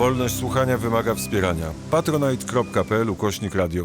Wolność słuchania wymaga wspierania. patronite.pl ukośnik radio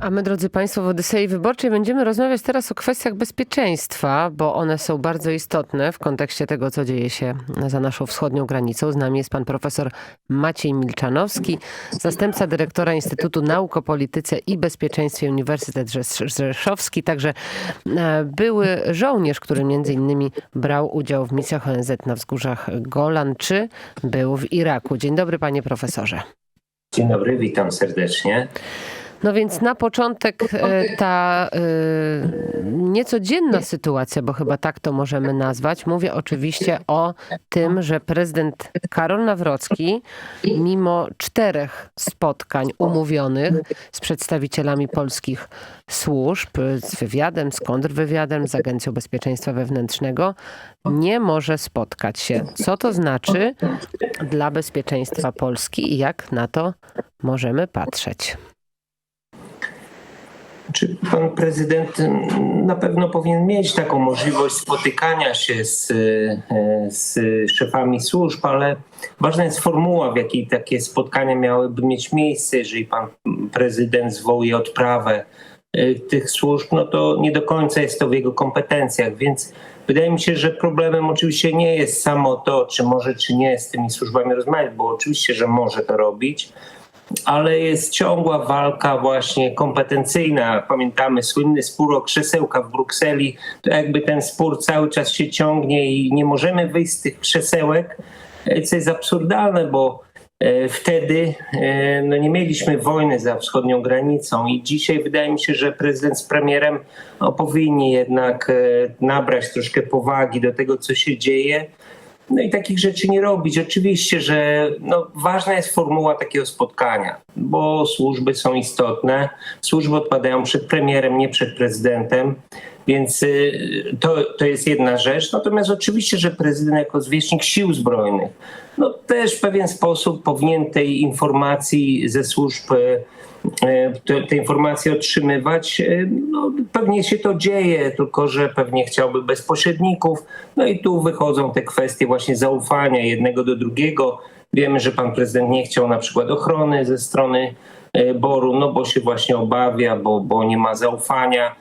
A my, drodzy Państwo, w Odysei Wyborczej będziemy rozmawiać teraz o kwestiach bezpieczeństwa, bo one są bardzo istotne w kontekście tego, co dzieje się za naszą wschodnią granicą. Z nami jest pan profesor Maciej Milczanowski, zastępca dyrektora Instytutu Nauk o Polityce i Bezpieczeństwie Uniwersytet Rzesz- Rzeszowski, także e, były żołnierz, który między innymi brał udział w misjach ONZ na wzgórzach Golan, czy był w Iraku. Dzień dobry, panie profesorze. Dzień dobry, witam serdecznie. No więc na początek e, ta e, niecodzienna sytuacja, bo chyba tak to możemy nazwać. Mówię oczywiście o tym, że prezydent Karol Nawrocki, mimo czterech spotkań umówionych z przedstawicielami polskich służb, z wywiadem, z kontrwywiadem, z Agencją Bezpieczeństwa Wewnętrznego, nie może spotkać się. Co to znaczy dla bezpieczeństwa Polski i jak na to możemy patrzeć? Czy pan prezydent na pewno powinien mieć taką możliwość spotykania się z, e, z szefami służb, ale ważna jest formuła, w jakiej takie spotkania miałyby mieć miejsce. Jeżeli pan prezydent zwołuje odprawę e, tych służb, no to nie do końca jest to w jego kompetencjach, więc wydaje mi się, że problemem oczywiście nie jest samo to, czy może, czy nie z tymi służbami rozmawiać, bo oczywiście, że może to robić, ale jest ciągła walka właśnie kompetencyjna. Pamiętamy słynny spór o krzesełka w Brukseli. To jakby ten spór cały czas się ciągnie i nie możemy wyjść z tych krzesełek, e, co jest absurdalne, bo e, wtedy e, no nie mieliśmy wojny za wschodnią granicą i dzisiaj wydaje mi się, że prezydent z premierem no, powinni jednak nabrać troszkę powagi do tego, co się dzieje no i takich rzeczy nie robić. Oczywiście, że no, ważna jest formuła takiego spotkania, bo służby są istotne. Służby odpadają przed premierem, nie przed prezydentem. Więc y, to, to jest jedna rzecz. Natomiast oczywiście, że prezydent jako zwierzchnik sił zbrojnych, no też w pewien sposób powinien tej informacji ze służb y, te, te, informacje otrzymywać. No, pewnie się to dzieje, tylko że pewnie chciałby bezpośredników. No i tu wychodzą te kwestie właśnie zaufania jednego do drugiego. Wiemy, że pan prezydent nie chciał na przykład ochrony ze strony Boru, no bo się właśnie obawia, bo, bo nie ma zaufania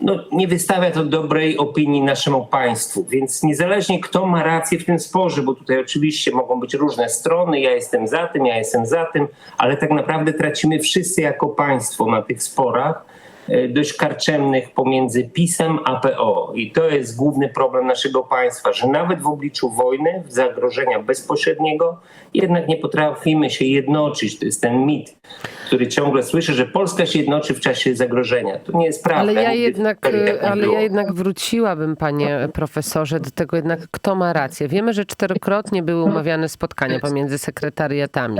no, nie wystawia to dobrej opinii naszemu państwu. Więc niezależnie kto ma rację w tym sporze, bo tutaj oczywiście mogą być różne strony, ja jestem za tym, ja jestem za tym, ale tak naprawdę tracimy wszyscy jako państwo na tych sporach e, dość karczemnych pomiędzy PiSem a PO. I to jest główny problem naszego państwa, że nawet w obliczu wojny, zagrożenia bezpośredniego, jednak nie potrafimy się jednoczyć. To jest ten mit, który ciągle słyszę, że Polska się jednoczy w czasie zagrożenia. To nie jest prawda. Ale ja, jednak, tak ale było. ja jednak wróciłabym, panie profesorze, do tego jednak, kto ma rację. Wiemy, że czterokrotnie były umawiane spotkania pomiędzy sekretariatami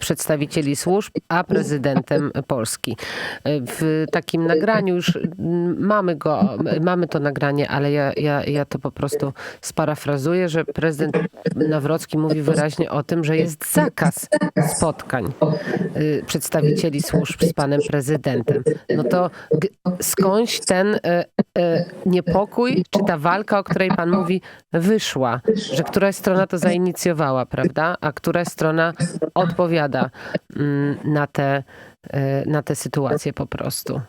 przedstawicieli służb, a prezydentem Polski. W takim nagraniu już mamy go, mamy to nagranie, ale ja, ja, ja to po prostu sparafrazuję, że prezydent Nawrocki mówi wyraźnie o tym, że jest zakaz spotkań y, przedstawicieli służb z panem prezydentem. No to skądś ten e, e, niepokój, czy ta walka, o której pan mówi, wyszła, że któraś strona to zainicjowała, prawda, a któraś strona odpowiada mm, na te, e, na te sytuacje po prostu.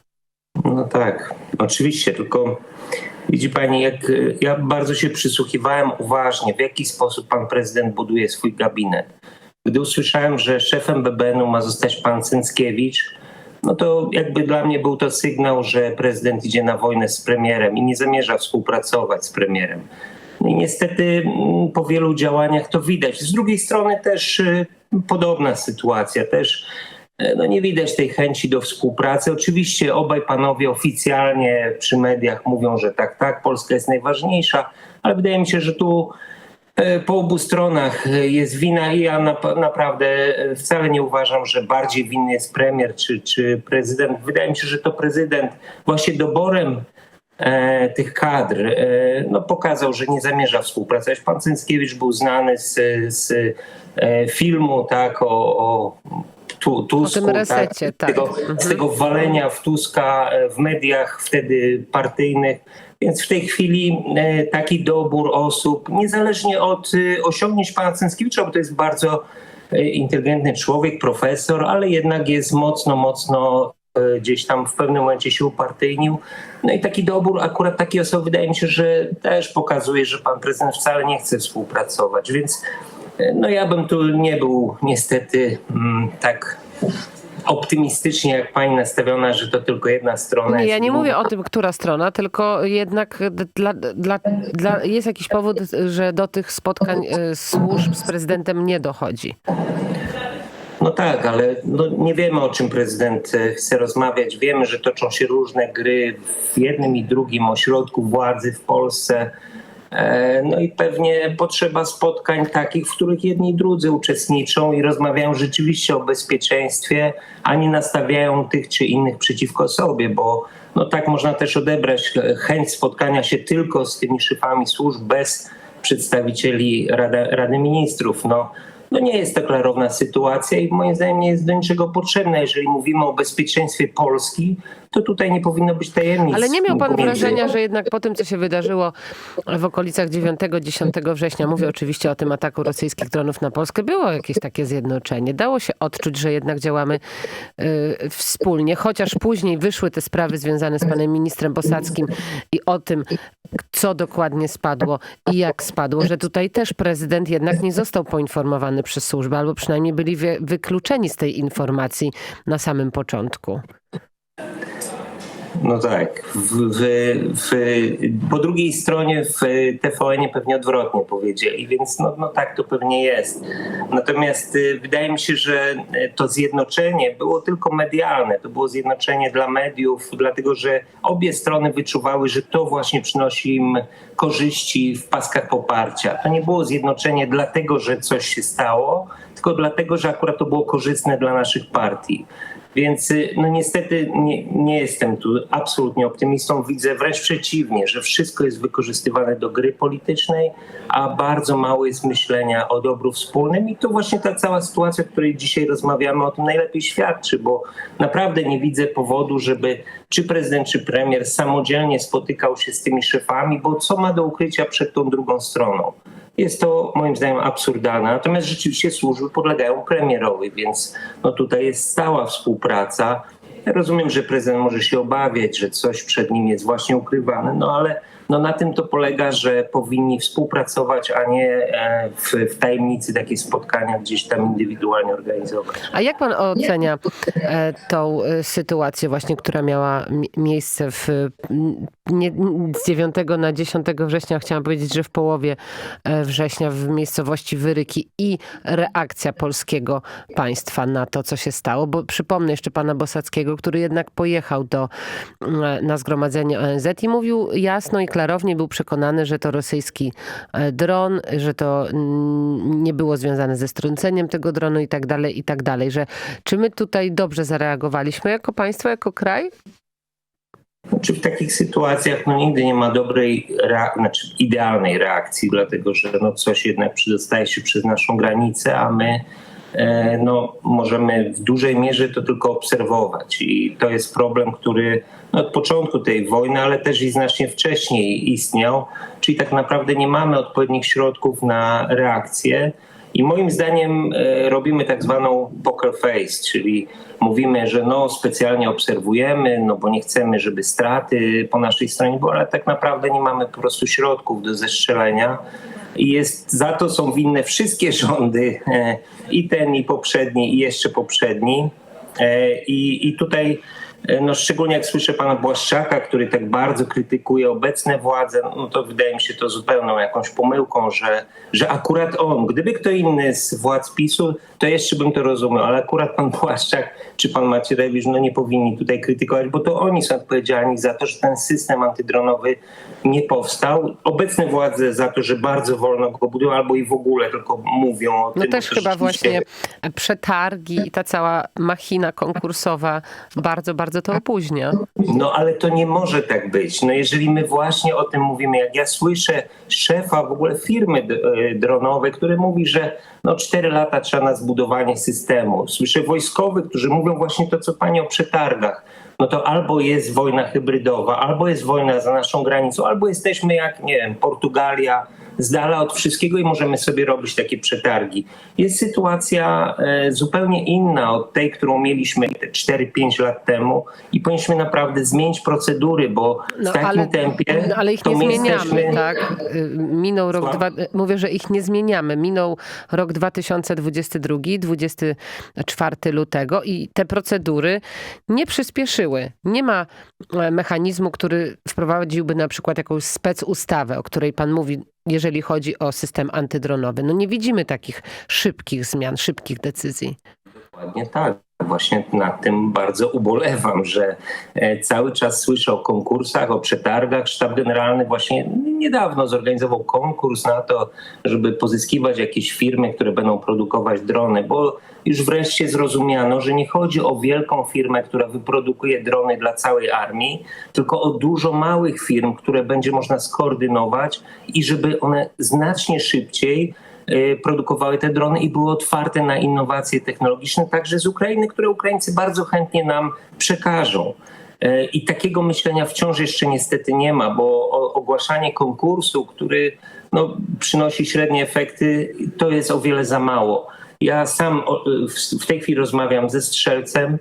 No tak, oczywiście, tylko widzi pani, jak ja bardzo się przysłuchiwałem uważnie, w jaki sposób pan prezydent buduje swój gabinet. Gdy usłyszałem, że szefem BBN-u ma zostać pan Cęckiewicz, no to jakby dla mnie był to sygnał, że prezydent idzie na wojnę z premierem i nie zamierza współpracować z premierem. No i niestety mm, po wielu działaniach to widać. Z drugiej strony też y, podobna sytuacja, też y, no nie widać tej chęci do współpracy. Oczywiście obaj panowie oficjalnie przy mediach mówią, że tak, tak, Polska jest najważniejsza, ale wydaje mi się, że tu po obu stronach e, jest wina i ja nap- naprawdę e, wcale nie uważam, że bardziej winny jest premier czy, czy prezydent. Wydaje mi się, że to prezydent właśnie doborem e, tych kadr e, no, pokazał, że nie zamierza współpracować. Pan Cęckiewicz był znany z, z e, filmu tak, o, o tu, Tusku. tym resecie, z tak. Tego, Mhm. Z tego walenia w Tuska e, w mediach wtedy partyjnych. Więc w tej chwili e, taki dobór osób, niezależnie od e, osiągnięć pana Cęckiewicza, bo to jest bardzo e, inteligentny człowiek, profesor, ale jednak jest mocno, mocno gdzieś tam w pewnym momencie się upartyjnił. No i taki dobór, akurat takiej osoby wydaje mi się, że też pokazuje, że pan prezydent wcale nie chce współpracować. Więc no ja bym tu nie był niestety mm, tak optymistycznie jak pani nastawiona, że to tylko jedna strona. Nie, jest ja nie mówię o tym, która strona, tylko jednak dla, dla, dla, jest jakiś powód, że do tych spotkań e, służb z prezydentem nie dochodzi. No tak, ale no nie wiemy o czym prezydent e, chce rozmawiać. Wiemy, że toczą się różne gry w jednym i drugim ośrodku władzy w Polsce. E, No i pewnie potrzeba spotkań takich, w których jedni i drudzy uczestniczą i rozmawiają rzeczywiście o bezpieczeństwie, a nie nastawiają tych czy innych przeciwko sobie, bo no tak można też odebrać e, chęć spotkania się tylko z tymi szefami służb bez przedstawicieli Rady, Rady Ministrów. No, no nie jest to klarowna sytuacja i moim zdaniem nie jest do niczego potrzebna. Jeżeli mówimy o bezpieczeństwie Polski, to tutaj nie powinno być tajemnic. Ale nie miał pan pomiędzy- wrażenia, że jednak po tym, co się wydarzyło w okolicach 9-10 września, mówię oczywiście o tym ataku rosyjskich dronów na Polskę, było jakieś takie zjednoczenie. Dało się odczuć, że jednak działamy y, wspólnie, chociaż później wyszły te sprawy związane z panem ministrem Bosackim i o tym, co dokładnie spadło i jak spadło, że tutaj też prezydent jednak nie został poinformowany przez służbę, albo przynajmniej byli wy, wykluczeni z tej informacji na samym początku. No tak. W, w, w, po drugiej stronie w TVN pewnie odwrotnie powiedzieli, więc no, no tak to pewnie jest. Natomiast y, wydaje mi się, że y, to zjednoczenie było tylko medialne. To było zjednoczenie dla mediów, dlatego że obie strony wyczuwały, że to właśnie przynosi im korzyści w paskach poparcia. To nie było zjednoczenie dlatego, że coś się stało, tylko dlatego, że akurat to było korzystne dla naszych partii. Więc y, no niestety nie, nie jestem tu absolutnie optymistą. Widzę wręcz przeciwnie, że wszystko jest wykorzystywane do gry politycznej, a bardzo mało jest myślenia o dobru wspólnym. I to właśnie ta cała sytuacja, o której dzisiaj rozmawiamy, o tym najlepiej świadczy, bo naprawdę nie widzę powodu, żeby czy prezydent, czy premier samodzielnie spotykał się z tymi szefami, bo co ma do ukrycia przed tą drugą stroną? Jest to moim zdaniem absurdalne. Natomiast rzeczywiście służby podlegają premierowi, więc no tutaj jest stała współpraca. Ja rozumiem, że prezydent może się obawiać, że coś przed nim jest właśnie ukrywane, no ale no na tym to polega, że powinni współpracować, a nie e, w, w tajemnicy takie spotkania gdzieś tam indywidualnie organizować. A jak pan ocenia e, tą e, sytuację właśnie, która miała mi- miejsce w, nie, z 9 na 10 września, chciałam powiedzieć, że w połowie e, września w miejscowości Wyryki i reakcja polskiego państwa na to, co się stało, bo przypomnę jeszcze pana Bosackiego, który jednak pojechał do, m, na zgromadzenie ONZ i mówił jasno i klarownie, był przekonany, że to rosyjski e, dron, że to nie było związane ze strąceniem tego dronu i tak dalej, i tak dalej, że czy my tutaj dobrze zareagowaliśmy jako państwo, jako kraj? Czy w takich sytuacjach no, nigdy nie ma dobrej, znaczy idealnej reakcji, dlatego że no, coś jednak przedostaje się przez naszą granicę, a my e, no, możemy w dużej mierze to tylko obserwować. I to jest problem, który no, od początku tej wojny, ale też i znacznie wcześniej istniał, czyli tak naprawdę nie mamy odpowiednich środków na reakcję. I moim zdaniem e, robimy tak zwaną poker face, czyli mówimy, że no specjalnie obserwujemy, no bo nie chcemy, żeby straty po naszej stronie były, ale tak naprawdę nie mamy po prostu środków do zestrzelenia. I jest, za to są winne wszystkie rządy, e, i ten, i poprzedni, i jeszcze poprzedni. E, I, i tutaj, no szczególnie jak słyszę pana Błaszczaka, który tak bardzo krytykuje obecne władze, no to wydaje mi się to zupełną jakąś pomyłką, że, że akurat on, gdyby kto inny z władz PiSu, to jeszcze bym to rozumiał, ale akurat pan Błaszczak czy pan Macierewicz, no nie powinni tutaj krytykować, bo to oni są odpowiedzialni za to, że ten system antydronowy nie powstał. Obecne władze za to, że bardzo wolno go budują, albo i w ogóle tylko mówią o No tym. też to chyba rzeczywiście- właśnie przetargi i ta cała machina konkursowa bardzo, bardzo bardzo to opóźnia. No ale to nie może tak być. No jeżeli my właśnie o tym mówimy, jak ja słyszę szefa w ogóle firmy e, dronowej, który mówi, że no 4 lata trzeba na zbudowanie systemu. Słyszę wojskowych, którzy mówią właśnie to, co pani o przetargach. No to albo jest wojna hybrydowa, albo jest wojna za naszą granicą, albo jesteśmy jak, nie wiem, Portugalia, z dala od wszystkiego i możemy sobie robić takie przetargi. Jest sytuacja e, zupełnie inna od tej, którą mieliśmy te 4-5 lat temu i powinniśmy naprawdę zmienić procedury, bo w takim ale, tempie no, ale ich to nie my zmieniamy, jesteśmy... tak? Y, Minął rok dwa, mówię, że ich nie zmieniamy. Minął rok 2022, 24 lutego i te procedury nie przyspieszyły. Nie ma e, mechanizmu, który wprowadziłby na przykład jakąś specustawę, o której pan mówi, jeżeli chodzi o system antydronowy. No nie widzimy takich szybkich zmian, szybkich decyzji. Dokładnie tak. Właśnie nad tym bardzo ubolewam, że e, cały czas słyszę o konkursach, o przetargach. Sztab Generalny właśnie niedawno zorganizował konkurs na to, żeby pozyskiwać jakieś firmy, które będą produkować drony, bo już wreszcie zrozumiano, że nie chodzi o wielką firmę, która wyprodukuje drony dla całej armii, tylko o dużo małych firm, które będzie można skoordynować i żeby one znacznie szybciej produkowały te drony i były otwarte na innowacje technologiczne, także z Ukrainy, które Ukraińcy bardzo chętnie nam przekażą. Y, I takiego myślenia wciąż jeszcze niestety nie ma, bo ogłaszanie konkursu, który no, przynosi średnie efekty, to jest o wiele za mało. Ja sam w- tej chwili rozmawiam ze Strzelcem,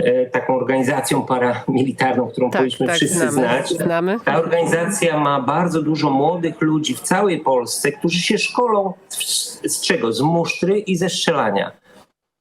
y, taką organizacją paramilitarną, którą Tak, powinniśmy tak, wszyscy znamy. znać. Znamy. Ta organizacja ma bardzo dużo młodych ludzi w całej Polsce, którzy się szkolą z, z czego? Z musztry i ze strzelania.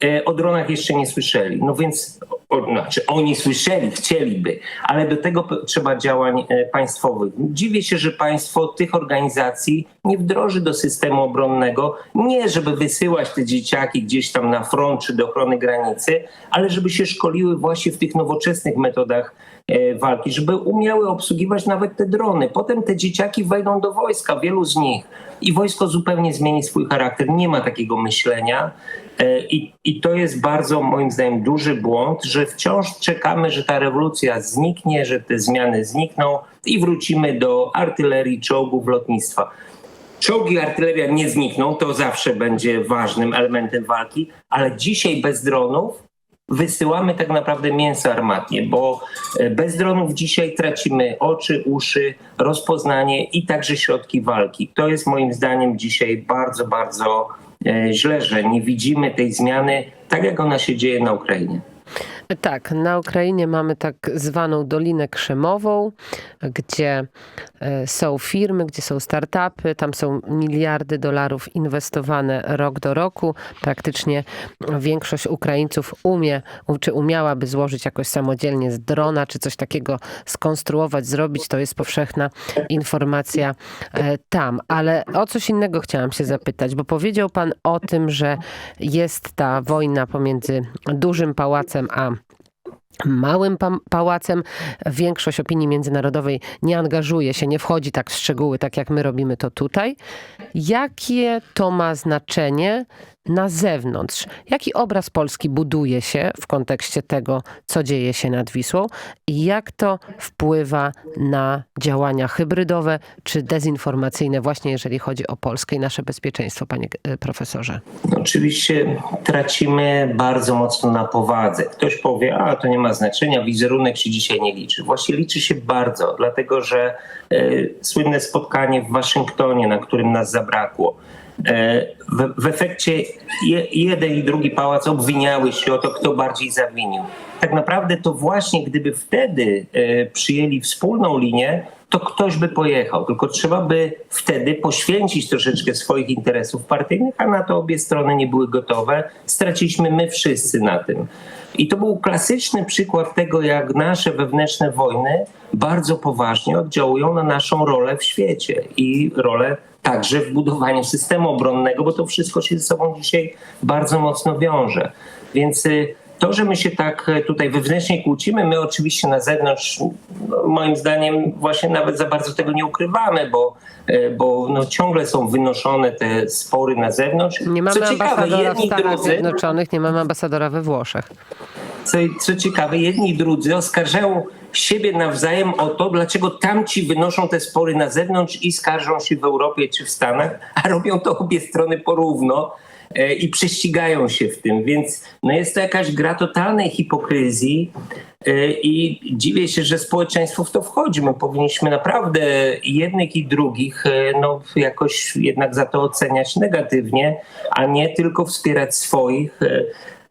E, O dronach jeszcze nie słyszeli. No więc, znaczy oni słyszeli, chcieliby, ale do tego trzeba działań e, państwowych. Dziwię się, że państwo tych organizacji nie wdroży do systemu obronnego, nie żeby wysyłać te dzieciaki gdzieś tam na front czy do ochrony granicy, ale żeby się szkoliły właśnie w tych nowoczesnych metodach e, walki, żeby umiały obsługiwać nawet te drony. Potem te dzieciaki wejdą do wojska, wielu z nich, i wojsko zupełnie zmieni swój charakter. Nie ma takiego myślenia. E, I, I to jest bardzo, moim zdaniem, duży błąd, że wciąż czekamy, że ta rewolucja zniknie, że te zmiany znikną i wrócimy do artylerii, czołgów, lotnictwa. Czołgi i artyleria nie znikną, to zawsze będzie ważnym elementem walki, ale dzisiaj bez dronów wysyłamy tak naprawdę mięso armatnie, bo e, bez dronów dzisiaj tracimy oczy, uszy, rozpoznanie i także środki walki. To jest moim zdaniem dzisiaj bardzo, bardzo e, źle, że nie widzimy tej zmiany tak, jak ona się dzieje na Ukrainie. Tak, na Ukrainie mamy tak zwaną Dolinę Krzemową, gdzie e, są firmy, gdzie są startupy, tam są miliardy dolarów inwestowane rok do roku. Praktycznie większość Ukraińców umie, czy umiałaby złożyć jakoś samodzielnie z drona, czy coś takiego skonstruować, zrobić. To jest powszechna informacja e, tam. Ale o coś innego chciałam się zapytać, bo powiedział pan o tym, że jest ta wojna pomiędzy dużym pałacem a małym pa- pałacem. Większość opinii międzynarodowej nie angażuje się, nie wchodzi tak w szczegóły, tak jak my robimy to tutaj. Jakie to ma znaczenie na zewnątrz? Jaki obraz Polski buduje się w kontekście tego, co dzieje się nad Wisłą i jak to wpływa na działania hybrydowe czy dezinformacyjne, właśnie jeżeli chodzi o Polskę i nasze bezpieczeństwo, panie e, profesorze? Oczywiście tracimy bardzo mocno na powadze. Ktoś powie, a to nie ma znaczenia, wizerunek się dzisiaj nie liczy. Właśnie liczy się bardzo, dlatego że e, słynne spotkanie w Waszyngtonie, na którym nas zabrakło, w, w efekcie je, jeden i drugi pałac obwiniały się o to, kto bardziej zawinił. Tak naprawdę to właśnie gdyby wtedy e, przyjęli wspólną linię, to ktoś by pojechał. Tylko trzeba by wtedy poświęcić troszeczkę swoich interesów partyjnych, a na to obie strony nie były gotowe. Straciliśmy my wszyscy na tym. I to był klasyczny przykład tego, jak nasze wewnętrzne wojny bardzo poważnie oddziałują na naszą rolę w świecie i rolę także w budowaniu systemu obronnego, bo to wszystko się ze sobą dzisiaj bardzo mocno wiąże. Więc y, to, że my się tak e, tutaj wewnętrznie kłócimy, my oczywiście na zewnątrz, no, moim zdaniem, właśnie nawet za bardzo tego nie ukrywamy, bo, e, bo no, ciągle są wynoszone te spory na zewnątrz. Nie mamy Co ciekawe, ambasadora w jedni Stanach drudzy, Zjednoczonych, nie mamy ambasadora we Włoszech. co, co ciekawe, jedni i drudzy oskarżają siebie nawzajem o to, dlaczego tamci wynoszą te spory na zewnątrz i skarżą się w Europie czy w Stanach, a robią to obie strony porówno e, i prześcigają się w tym. Więc no jest to jakaś gra totalnej hipokryzji e, i dziwię się, że społeczeństwo w to wchodzi. My powinniśmy naprawdę jednych i drugich e, no, jakoś jednak za to oceniać negatywnie, a nie tylko wspierać swoich.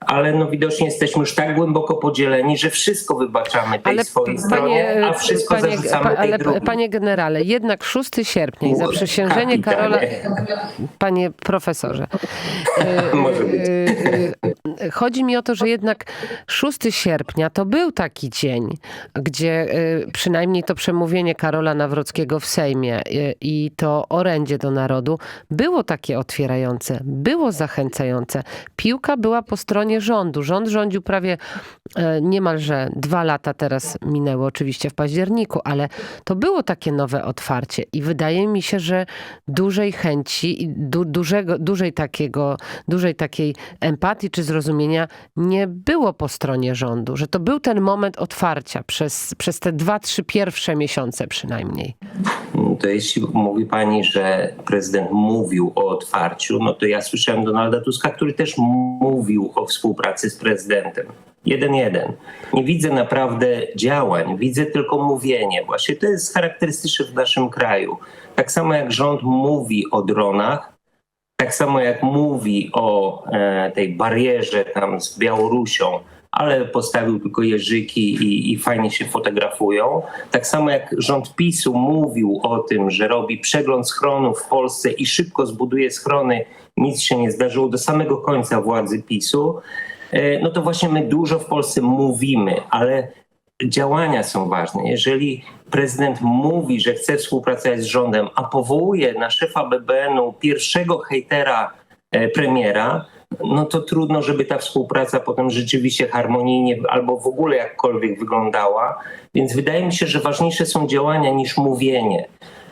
Ale no widocznie jesteśmy już tak głęboko podzieleni, że wszystko wybaczamy tej swojej p- stronie, a wszystko panie, zarzucamy pa- ale drugiej. panie generale, jednak 6 sierpnia i zaprzysiężenie Karola... Panie profesorze. y, Może być. Chodzi mi o to, że jednak 6 sierpnia to był taki dzień, gdzie y, przynajmniej to przemówienie Karola Nawrockiego w Sejmie y, i to orędzie do narodu było takie otwierające, było zachęcające. Piłka była po stronie rządu. Rząd rządził prawie e, niemalże dwa lata teraz minęły oczywiście w październiku, ale to było takie nowe otwarcie i wydaje mi się, że dużej chęci i du, dużego, dużej, takiego, dużej takiej empatii czy zrozumienia nie było po stronie rządu, że to był ten moment otwarcia przez, przez te dwa, trzy pierwsze miesiące przynajmniej. To jeśli mówi pani, że prezydent mówił o otwarciu, no to ja słyszałem Donalda Tuska, który też mówił o współpracy z prezydentem. Jeden jeden. Nie widzę naprawdę działań, widzę tylko mówienie. Właśnie to jest charakterystyczne w naszym kraju. Tak samo jak rząd mówi o dronach, tak samo jak mówi o e, tej barierze tam z Białorusią, ale postawił tylko jeżyki i, i fajnie się fotografują. Tak samo jak rząd PiSu mówił o tym, że robi przegląd schronów w Polsce i szybko zbuduje schrony, nic się nie zdarzyło do samego końca władzy PiSu, e, no to właśnie my dużo w Polsce mówimy, ale działania są ważne. Jeżeli prezydent mówi, że chce współpracować z rządem, a powołuje na szefa BBN-u pierwszego hejtera e, premiera, no to trudno, żeby ta współpraca potem rzeczywiście harmonijnie albo w ogóle jakkolwiek wyglądała. Więc wydaje mi się, że ważniejsze są działania niż mówienie.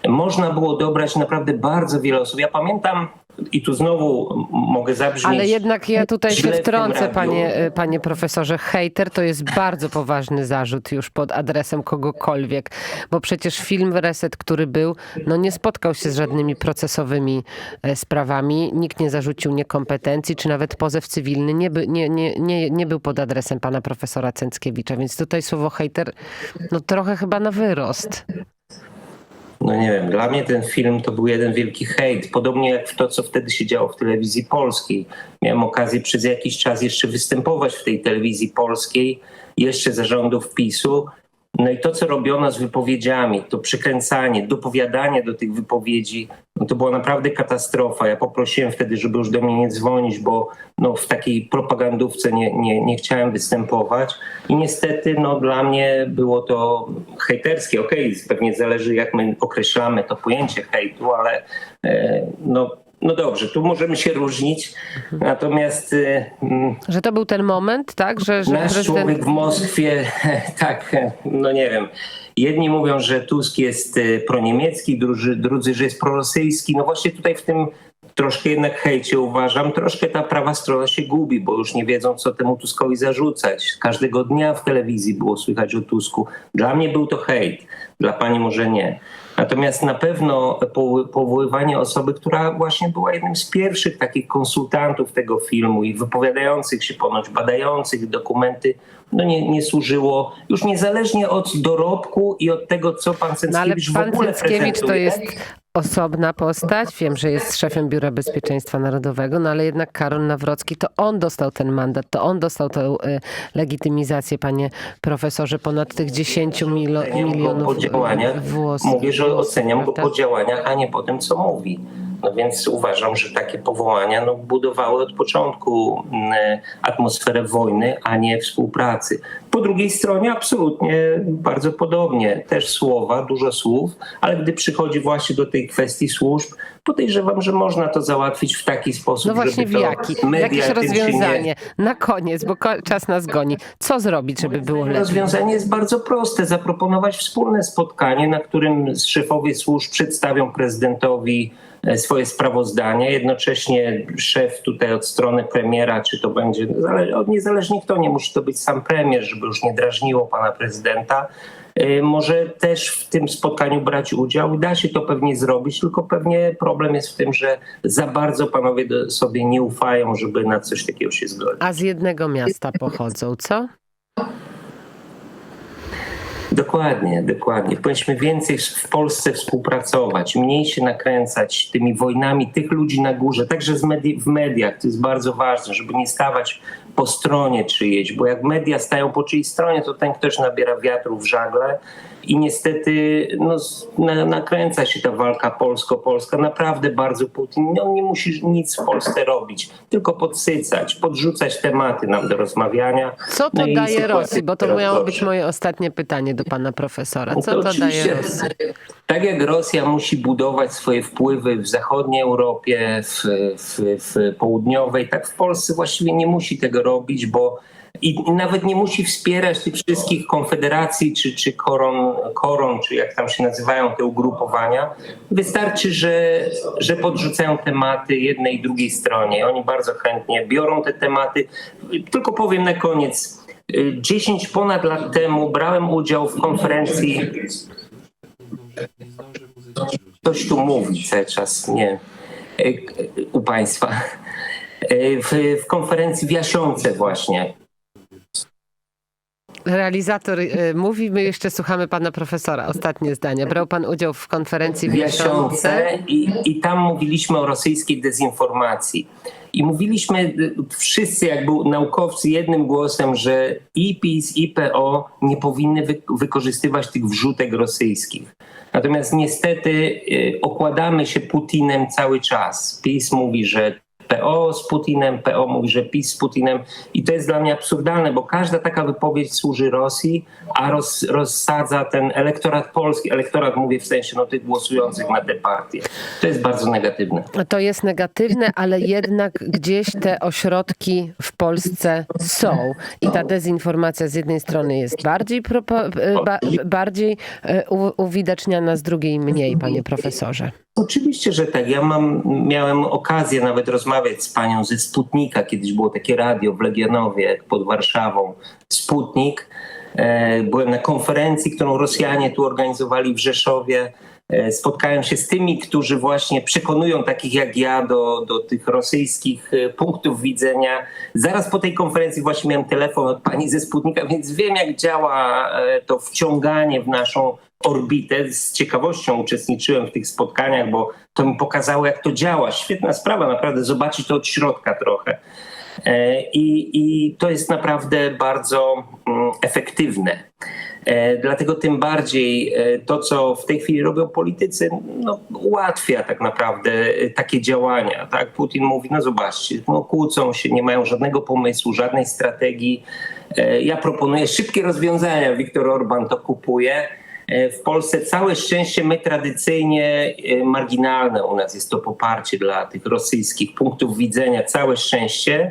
Można było dobrać naprawdę bardzo wiele osób. Ja pamiętam, i tu znowu mogę zabrzmieć. Ale jednak ja tutaj się wtrącę, panie, y, panie profesorze. Hejter to jest bardzo poważny zarzut już pod adresem kogokolwiek, bo przecież film Reset, który był, no nie spotkał się z żadnymi procesowymi e, sprawami. Nikt nie zarzucił niekompetencji, czy nawet pozew cywilny nie, by, nie, nie, nie, nie był pod adresem pana profesora Cęckiewicza, więc tutaj słowo hejter, no trochę chyba na wyrost. No nie wiem, dla mnie ten film to był jeden wielki hejt. Podobnie jak to, co wtedy się działo w telewizji polskiej. Miałem okazję przez jakiś czas jeszcze występować w tej telewizji polskiej, jeszcze zarządów PiSu. No i to, co robiono z wypowiedziami, to przykręcanie, dopowiadanie do tych wypowiedzi, no to była naprawdę katastrofa. Ja poprosiłem wtedy, żeby już do mnie nie dzwonić, bo no, w takiej propagandówce nie, nie, nie chciałem występować. I niestety no, dla mnie było to hejterskie. Okej, pewnie zależy jak my określamy to pojęcie hejtu, ale e, no, no dobrze, tu możemy się różnić. Natomiast e, mm, Że to był ten moment, tak, że, że Nasz prezydent... człowiek w Moskwie, tak, no nie wiem. Jedni mówią, że Tusk jest e, proniemiecki, drudzy, drudzy, że jest prorosyjski. No właśnie tutaj w tym troszkę jednak hejcie uważam, troszkę ta prawa strona się gubi, bo już nie wiedzą, co temu Tuskowi zarzucać. Każdego dnia w telewizji było słychać o Tusku. Dla mnie był to hejt, dla pani może nie. Natomiast na pewno powo- powoływanie osoby, która właśnie była jednym z pierwszych takich konsultantów tego filmu i wypowiadających się ponoć, badających dokumenty, no nie, nie służyło już niezależnie od dorobku i od tego, co pan No ale Cęckiewicz w pan ogóle Cęckiewicz to jest osobna postać. Wiem, że jest szefem Biura Bezpieczeństwa Narodowego, no ale jednak Karol Nawrocki, to on dostał ten mandat, to on dostał tę y, legitymizację, panie profesorze, ponad tych 10 milo, Oceniam go milionów działaniach. Mówię, że oceniam go prawda? po działaniach, a nie po tym, co mówi. No więc uważam, że takie powołania no, budowały od początku mm, atmosferę wojny, a nie współpracy. Po drugiej stronie absolutnie bardzo podobnie. Też słowa, dużo słów, ale gdy przychodzi właśnie do tej kwestii służb, podejrzewam, że można to załatwić w taki sposób, No właśnie w żeby to jaki? Jakieś się nie- rozwiązanie. Na koniec, bo czas nas goni. Co zrobić, żeby było lepiej? Rozwiązanie jest bardzo proste. Zaproponować wspólne spotkanie, na którym szefowie służb przedstawią prezydentowi swoje sprawozdania. Jednocześnie szef tutaj od strony premiera, czy to będzie, od- niezależnie kto, nie musi to być sam premier, żeby już nie drażniło pana prezydenta, e, może też w tym spotkaniu brać udział da się to pewnie zrobić, tylko pewnie problem jest w tym, że za bardzo panowie sobie nie ufają, żeby na coś takiego się zgodzić. A z jednego miasta pochodzą, co? Dokładnie, dokładnie. Powinniśmy więcej w Polsce współpracować, mniej się nakręcać tymi wojnami tych ludzi na górze, także medi- w mediach. To jest bardzo ważne, żeby nie stawać po stronie czyjejś, bo jak media stają po czyjejś stronie, to ten ktoś nabiera wiatru w żagle i niestety no, nakręca się ta walka polsko-polska. Naprawdę bardzo Putin, on nie musi nic w Polsce robić, tylko podsycać, podrzucać tematy nam do rozmawiania. Co to No daje Rosji? Bo to miało być moje ostatnie pytanie do pana profesora. No Co to daje oczywiście, Rosji? Tak jak Rosja musi budować swoje wpływy w zachodniej Europie, w, w, w południowej, tak w Polsce właściwie nie musi tego robić, bo i nawet nie musi wspierać tych wszystkich konfederacji czy, czy koron, koron, czy jak tam się nazywają te ugrupowania. Wystarczy, że, że podrzucają tematy jednej i drugiej stronie. Oni bardzo chętnie biorą te tematy. Tylko powiem na koniec. y, 10 ponad lat temu brałem udział w konferencji Ktoś tu mówi cały czas, nie, u Państwa. W, w konferencji w Jasiące właśnie. Realizator y, mówi, my jeszcze słuchamy pana profesora. Ostatnie zdania. Brał pan udział w konferencji w Jasiące. i, i tam mówiliśmy o rosyjskiej dezinformacji. I mówiliśmy y, wszyscy jakby naukowcy jednym głosem, że i PiS, i PO nie powinny wy, wykorzystywać tych wrzutek rosyjskich. Natomiast niestety y, okładamy się Putinem cały czas. PiS mówi, że PO z Putinem, PO mówi, że PiS z Putinem i to jest dla mnie absurdalne, bo każda taka wypowiedź służy Rosji, a roz, rozsadza ten elektorat polski, elektorat mówię w sensie no, tych głosujących na te partie. To jest bardzo negatywne. To jest negatywne, ale jednak gdzieś te ośrodki w Polsce są. I ta dezinformacja z jednej strony jest bardziej, propo, y, ba, bardziej u- uwidaczniana, z drugiej mniej, panie profesorze. Oczywiście, że tak. Ja mam, miałem okazję nawet rozmawiać z panią ze Sputnika. Kiedyś było takie radio w Legionowie pod Warszawą. Sputnik. E, Byłem na konferencji, którą Rosjanie tu organizowali w Rzeszowie. E, Spotkałem się z tymi, którzy właśnie przekonują takich jak ja do, do tych rosyjskich e, punktów widzenia. Zaraz po tej konferencji właśnie miałem telefon od pani ze Sputnika, więc wiem jak działa to wciąganie w naszą orbitę. Z ciekawością uczestniczyłem w tych spotkaniach, bo to mi pokazało, jak to działa. Świetna sprawa, naprawdę, zobaczyć to od środka trochę. E, I, i to jest naprawdę bardzo mm, efektywne. E, Dlatego tym bardziej e, to, co w tej chwili robią politycy, no, ułatwia tak naprawdę takie działania. Tak? Putin mówi, no zobaczcie, no, kłócą się, nie mają żadnego pomysłu, żadnej strategii. Ja proponuję szybkie rozwiązania, Viktor Orban to kupuje. E, W Polsce całe szczęście my tradycyjnie e, marginalne u nas jest to poparcie dla tych rosyjskich punktów widzenia, całe szczęście.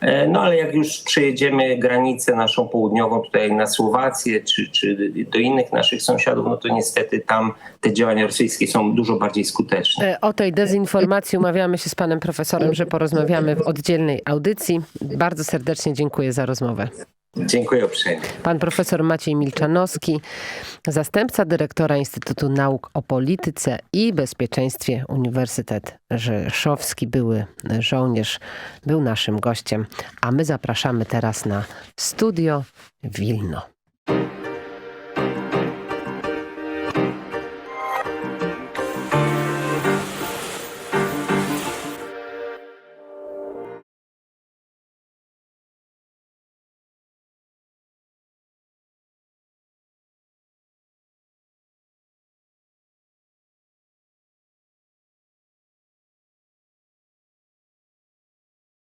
E, No ale jak już przejedziemy granicę naszą południową tutaj na Słowację czy, czy do innych naszych sąsiadów, no to niestety tam te działania rosyjskie są dużo bardziej skuteczne. O tej dezinformacji umawiamy się z panem profesorem, że porozmawiamy w oddzielnej audycji. Bardzo serdecznie dziękuję za rozmowę. Dziękuję uprzejmie. Pan profesor Maciej Milczanowski, zastępca dyrektora Instytutu Nauk o Polityce i Bezpieczeństwie Uniwersytet Rzeszowski, były żołnierz, był naszym gościem. A my zapraszamy teraz na studio Wilno.